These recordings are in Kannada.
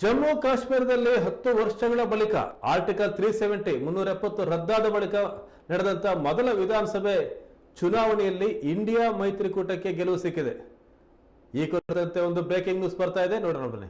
ಜಮ್ಮು ಕಾಶ್ಮೀರದಲ್ಲಿ ಹತ್ತು ವರ್ಷಗಳ ಬಳಿಕ ಆರ್ಟಿಕಲ್ ತ್ರೀ ಸೆವೆಂಟಿ ಮುನ್ನೂರ ಎಪ್ಪತ್ತು ರದ್ದಾದ ಬಳಿಕ ನಡೆದಂತ ಮೊದಲ ವಿಧಾನಸಭೆ ಚುನಾವಣೆಯಲ್ಲಿ ಇಂಡಿಯಾ ಮೈತ್ರಿಕೂಟಕ್ಕೆ ಗೆಲುವು ಸಿಕ್ಕಿದೆ. ಈ ಕುರಿತಂತೆ ಒಂದು ಬ್ರೇಕಿಂಗ್ ನ್ಯೂಸ್ ಬರ್ತಾ ಇದೆ. ನೋಡೋಣ ಬನ್ನಿ.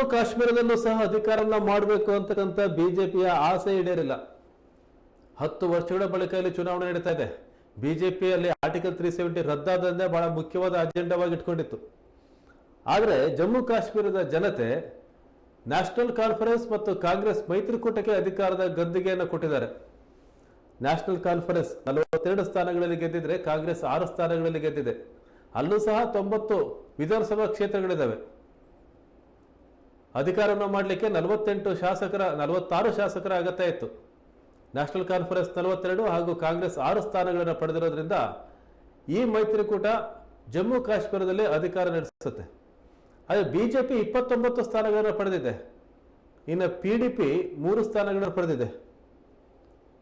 ಜಮ್ಮು ಕಾಶ್ಮೀರದಲ್ಲೂ ಸಹ ಅಧಿಕಾರವನ್ನ ಮಾಡಬೇಕು ಅಂತಕ್ಕಂಥ ಬಿಜೆಪಿಯ ಆಸೆ ಈಡೇರಿಲ್ಲ. ಹತ್ತು ವರ್ಷಗಳ ಬಳಿಕ ಇಲ್ಲಿ ಚುನಾವಣೆ ನಡೀತಾ ಇದೆ. ಬಿಜೆಪಿಯಲ್ಲಿ ಆರ್ಟಿಕಲ್ ತ್ರೀ ಸೆವೆಂಟಿ ರದ್ದಾದಂದೇ ಬಹಳ ಮುಖ್ಯವಾದ ಅಜೆಂಡಾವಾಗಿ ಇಟ್ಕೊಂಡಿತ್ತು. ಆದರೆ ಜಮ್ಮು ಕಾಶ್ಮೀರದ ಜನತೆ ನ್ಯಾಷನಲ್ ಕಾನ್ಫರೆನ್ಸ್ ಮತ್ತು ಕಾಂಗ್ರೆಸ್ ಮೈತ್ರಿಕೂಟಕ್ಕೆ ಅಧಿಕಾರದ ಗದ್ದುಗೆಯನ್ನು ಕೊಟ್ಟಿದ್ದಾರೆ. ನ್ಯಾಷನಲ್ ಕಾನ್ಫರೆನ್ಸ್ ನಲವತ್ತೆರಡು ಸ್ಥಾನಗಳಲ್ಲಿ ಗೆದ್ದಿದ್ರೆ ಕಾಂಗ್ರೆಸ್ ಆರು ಸ್ಥಾನಗಳಲ್ಲಿ ಗೆದ್ದಿದೆ. ಅಲ್ಲೂ ಸಹ ತೊಂಬತ್ತು ವಿಧಾನಸಭಾ ಕ್ಷೇತ್ರಗಳಿದ್ದಾವೆ. ಅಧಿಕಾರವನ್ನು ಮಾಡಲಿಕ್ಕೆ ನಲವತ್ತೆಂಟು ಶಾಸಕರ, ನಲವತ್ತಾರು ಶಾಸಕರ ಅಗತ್ಯ ಇತ್ತು. ನ್ಯಾಷನಲ್ ಕಾನ್ಫರೆನ್ಸ್ ನಲವತ್ತೆರಡು ಹಾಗೂ ಕಾಂಗ್ರೆಸ್ ಆರು ಸ್ಥಾನಗಳನ್ನು ಪಡೆದಿರೋದ್ರಿಂದ ಈ ಮೈತ್ರಿಕೂಟ ಜಮ್ಮು ಕಾಶ್ಮೀರದಲ್ಲಿ ಅಧಿಕಾರ ನಡೆಸುತ್ತೆ. ಆದರೆ ಪಿ ಇಪ್ಪತ್ತೊಂಬತ್ತು ಸ್ಥಾನಗಳನ್ನು ಪಡೆದಿದೆ. ಇನ್ನು ಪಿ ಡಿ ಪಿ ಮೂರು ಸ್ಥಾನಗಳನ್ನು ಪಡೆದಿದೆ.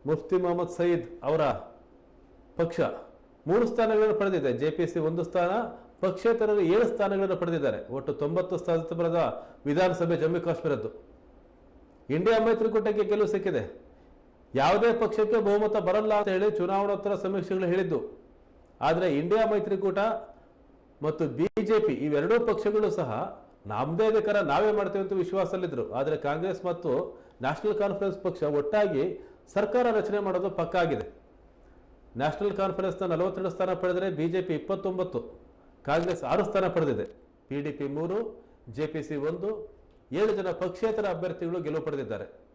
ಮುಫ್ತಿ ಮೊಹಮ್ಮದ್ ಸಯೀದ್ ಅವರ ಪಕ್ಷ. ಮೂರು ಸ್ಥಾನಗಳನ್ನು ಪಡೆದಿದೆ. ಜೆ ಪಿ ಸಿ ಒಂದು ಸ್ಥಾನ, ಪಕ್ಷೇತರರು ಏಳು ಸ್ಥಾನಗಳನ್ನು ಪಡೆದಿದ್ದಾರೆ. ಒಟ್ಟು ತೊಂಬತ್ತು ಸ್ಥಾನದ ವಿಧಾನಸಭೆ ಜಮ್ಮು ಕಾಶ್ಮೀರದ್ದು. ಇಂಡಿಯಾ ಮೈತ್ರಿಕೂಟಕ್ಕೆ ಗೆಲುವು ಸಿಕ್ಕಿದೆ. ಯಾವುದೇ ಪಕ್ಷಕ್ಕೆ ಬಹುಮತ ಬರಲ್ಲ ಅಂತ ಹೇಳಿ ಚುನಾವಣೋತ್ತರ ಸಮೀಕ್ಷೆಗಳು ಹೇಳಿದ್ದು. ಆದರೆ ಇಂಡಿಯಾ ಮೈತ್ರಿಕೂಟ ಮತ್ತು ಬಿಜೆಪಿ ಇವೆರಡೂ ಪಕ್ಷಗಳು ಸಹ ನಮ್ಮದೇ ನಾವೇ ಮಾಡ್ತೇವೆ ಅಂತ ವಿಶ್ವಾಸದಲ್ಲಿದ್ದರು ಆದರೆ ಕಾಂಗ್ರೆಸ್ ಮತ್ತು ನ್ಯಾಷನಲ್ ಕಾನ್ಫರೆನ್ಸ್ ಪಕ್ಷ ಒಟ್ಟಾಗಿ ಸರ್ಕಾರ ರಚನೆ ಮಾಡೋದು ಪಕ್ಕಾ ಆಗಿದೆ ನ್ಯಾಷನಲ್ ಕಾನ್ಫರೆನ್ಸ್ನ ನಲವತ್ತೆರಡು ಸ್ಥಾನ ಪಡೆದರೆ ಬಿಜೆಪಿ ಇಪ್ಪತ್ತೊಂಬತ್ತು, ಕಾಂಗ್ರೆಸ್ ಆರು ಸ್ಥಾನ ಪಡೆದಿದೆ. ಪಿ ಡಿ ಪಿ ಮೂರು ಜೆ ಪಿ ಸಿ ಒಂದು, ಏಳು ಜನ ಪಕ್ಷೇತರ ಅಭ್ಯರ್ಥಿಗಳು ಗೆಲುವು ಪಡೆದಿದ್ದಾರೆ.